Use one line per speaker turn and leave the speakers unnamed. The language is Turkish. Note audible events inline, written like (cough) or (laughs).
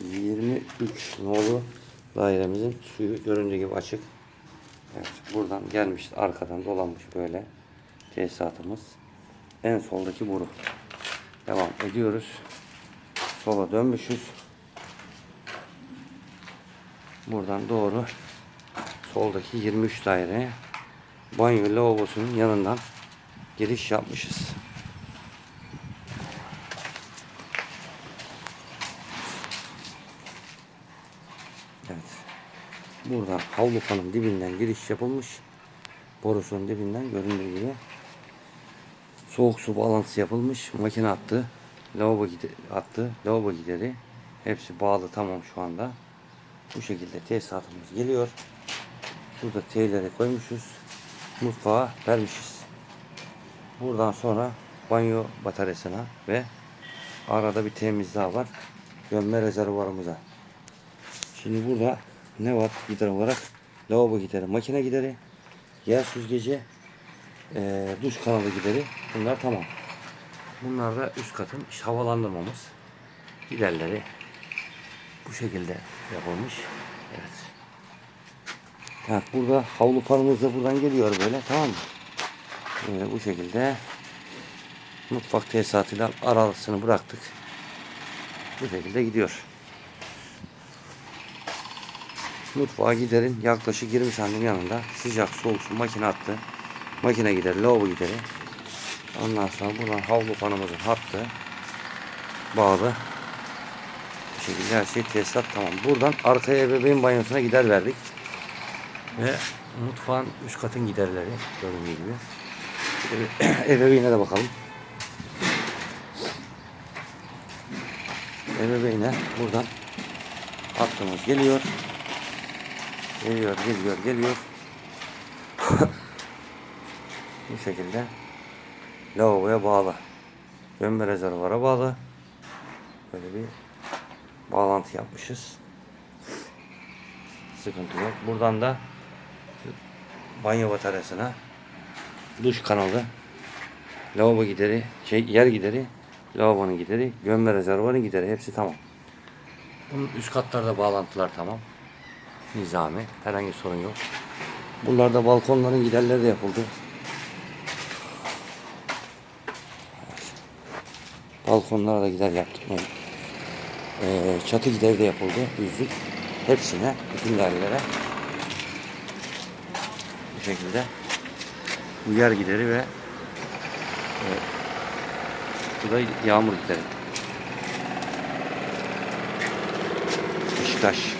23 nolu dairemizin suyu göründüğü gibi açık. Evet, buradan gelmiş arkadan dolanmış böyle tesisatımız. En soldaki boru. Devam ediyoruz. Sola dönmüşüz. Buradan doğru soldaki 23 daireye banyo lavabosunun yanından giriş yapmışız. Evet. Buradan havlu fanın dibinden giriş yapılmış. Borusunun dibinden göründüğü gibi. Soğuk su bağlantısı yapılmış. Makine attı. Lavabo attı. Lavabo gideri. Hepsi bağlı tamam şu anda. Bu şekilde tesisatımız geliyor. Şurada T'leri koymuşuz. Mutfağa vermişiz. Buradan sonra banyo bataryasına ve arada bir temiz daha var. Gömme rezervuarımıza. Şimdi burada ne var gider olarak? Lavabo gideri, makine gideri, yer süzgeci, eee, duş kanalı gideri. Bunlar tamam. Bunlar da üst katın işte havalandırmamız. Giderleri bu şekilde yapılmış. Evet. Ha, burada havlu fanımız da buradan geliyor böyle tamam mı? Ee, bu şekilde mutfak tesisatıyla arasını bıraktık. Bu şekilde gidiyor. Mutfağa giderin yaklaşık 20 santim yanında sıcak soğuk su makine attı. Makine gideri, lavabo gideri. Ondan sonra buradan havlu fanımızın hattı bağlı. Bu şekilde her şey tesisat tamam. Buradan arkaya ebeveyn banyosuna gider verdik. Ve mutfağın üst katın giderleri göründüğü gibi. Ebe- (clears throat) Ebeveyne de bakalım. Ebeveyne buradan hattımız geliyor. Geliyor, geliyor, geliyor. (laughs) Bu şekilde lavaboya bağlı. Gömme rezervara bağlı. Böyle bir bağlantı yapmışız. Sıkıntı yok. Buradan da banyo bataryasına duş kanalı lavabo gideri, şey yer gideri, lavabonun gideri, gömme rezervuarın gideri hepsi tamam. Bunun üst katlarda bağlantılar tamam. Nizami. Herhangi sorun yok. Buralarda balkonların giderleri de yapıldı. Balkonlara da gider yaptık. Yani. Ee, çatı gideri de yapıldı. Yüzlük. Hepsine, bütün dairelere bu şekilde bu yer gideri ve e, bu da yağmur gideri. Beşiktaş